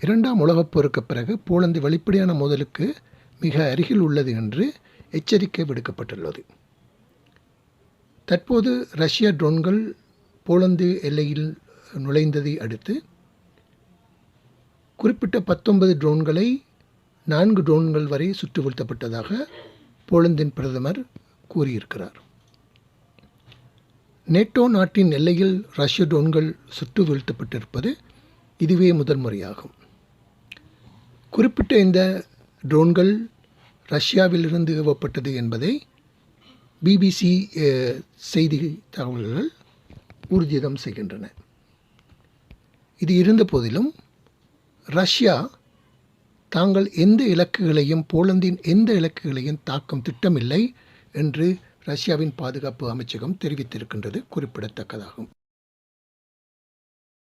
இரண்டாம் உலகப் போருக்கு பிறகு போலந்து வெளிப்படையான மோதலுக்கு மிக அருகில் உள்ளது என்று எச்சரிக்கை விடுக்கப்பட்டுள்ளது. தற்போது ரஷ்ய ட்ரோன்கள் போலந்து எல்லையில் நுழைந்ததை அடுத்து குறிப்பிட்ட பத்தொன்பது ட்ரோன்களை நான்கு ட்ரோன்கள் வரை சுட்டுவூழ்த்தப்பட்டதாக போலந்தின் பிரதமர் கூறியிருக்கிறார். நேட்டோ நாட்டின் எல்லையில் ரஷ்ய ட்ரோன்கள் சுட்டு வீழ்த்தப்பட்டிருப்பது இதுவே முதல் முறையாகும். குறிப்பிட்ட இந்த ட்ரோன்கள் ரஷ்யாவிலிருந்து ஏவப்பட்டது என்பதை பிபிசி செய்தி தகவல்கள் ஊர்ஜிதம் செய்கின்றன. இது இருந்த போதிலும் ரஷ்யா தாங்கள் எந்த இலக்குகளையும் போலந்தின் எந்த இலக்குகளையும் தாக்கும் திட்டமில்லை என்று ரஷ்யாவின் பாதுகாப்பு அமைச்சகம் தெரிவித்திருக்கின்றது குறிப்பிடத்தக்கதாகும்.